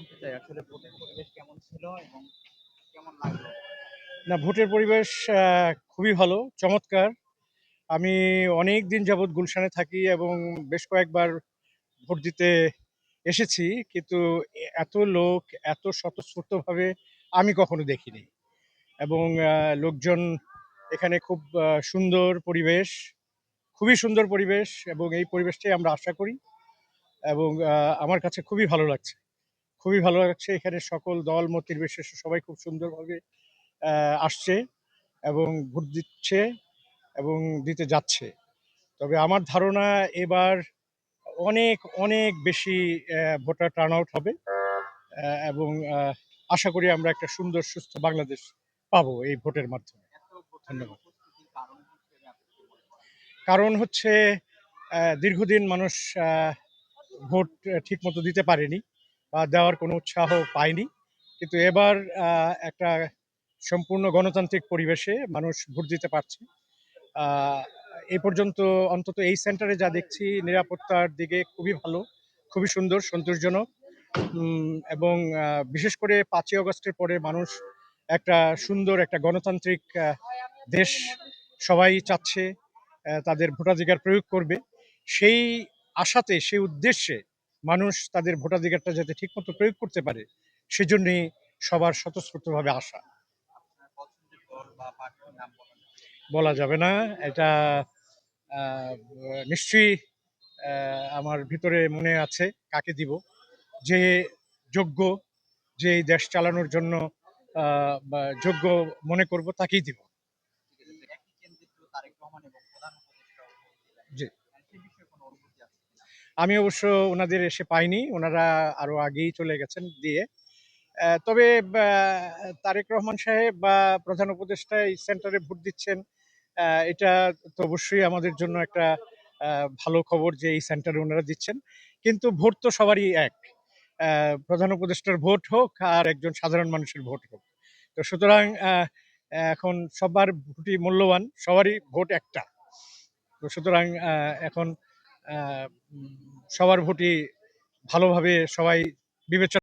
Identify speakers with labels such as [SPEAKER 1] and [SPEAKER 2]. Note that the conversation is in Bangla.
[SPEAKER 1] জানতে চাই, আসলে ভোটের পরিবেশ কেমন ছিল এবং কেমন লাগল?
[SPEAKER 2] না, ভোটের পরিবেশ খুবই ভালো, চমৎকার। আমি অনেক দিন যাবৎ গুলশানে থাকি এবং বেশ কয়েকবার ভোট দিতে এসেছি, কিন্তু এত লোক, এত স্বতঃস্ফূর্তভাবে আমি কখনো দেখিনি। এবং লোকজন এখানে খুব সুন্দর পরিবেশ, খুবই সুন্দর পরিবেশ এবং এই পরিবেশটাই আমরা আশা করি এবং আমার কাছে খুবই ভালো লাগছে। খুবই ভালো লাগছে। এখানে সকল দল মত নির্বিশেষে সবাই খুব সুন্দরভাবে আসছে এবং ভোট দিচ্ছে এবং দিতে যাচ্ছে। তবে আমার ধারণা এবার অনেক অনেক বেশি ভোটার টার্ন আউট হবে এবং আশা করি আমরা একটা সুন্দর, সুস্থ বাংলাদেশ পাবো এই ভোটের মাধ্যমে। ধন্যবাদ।
[SPEAKER 1] কারণ
[SPEAKER 2] হচ্ছে দীর্ঘদিন মানুষ ভোট ঠিকমতো দিতে পারেনি। বা দেওয়ার কোনো উৎসাহ পায়নি কিন্তু এবার একটা সম্পূর্ণ গণতান্ত্রিক পরিবেশে মানুষ ভোট দিতে পারছে। এই পর্যন্ত অন্তত এই সেন্টারে যা দেখছি, নিরাপত্তার দিকে খুবই ভালো, খুবই সুন্দর, সন্তোষজনক। এবং বিশেষ করে পাঁচই অগস্টের পরে মানুষ একটা সুন্দর, একটা গণতান্ত্রিক দেশ সবাই চাচ্ছে তাদের ভোটাধিকার প্রয়োগ করবে। সেই আশাতে, সেই উদ্দেশ্যে মানুষ তাদের ভোটাধিকারটা যাতে ঠিকমতো প্রয়োগ করতে পারে সেজন্যই সবার স্বতঃস্ফূর্তভাবে আসা। বলা যাবে না এটা নিশ্চয়ই আমার ভিতরে মনে আছে কাকে দিব যে যোগ্য যে এই দেশ চালানোর জন্য যোগ্য মনে করব তাকেই দিব।
[SPEAKER 1] ঠিক
[SPEAKER 2] আমি অবশ্য ওনাদের এসে পাইনি, ওনারা আরও আগেই চলে গেছেন দিয়ে। তবে তারেক রহমান সাহেব বা প্রধান উপদেষ্টা এই সেন্টারে ভোট দিচ্ছেন এটা তো অবশ্যই আমাদের জন্য একটা ভালো খবর যে এই সেন্টারে ওনারা দিচ্ছেন। কিন্তু ভোট তো সবারই এক প্রধান উপদেষ্টার ভোট হোক আর একজন সাধারণ মানুষের ভোট হোক। তো সুতরাং এখন সবার ভোটই মূল্যবান, সবারই ভোট একটা। তো সুতরাং এখন সবার ভোটই ভালোভাবে সবাই বিবেচনা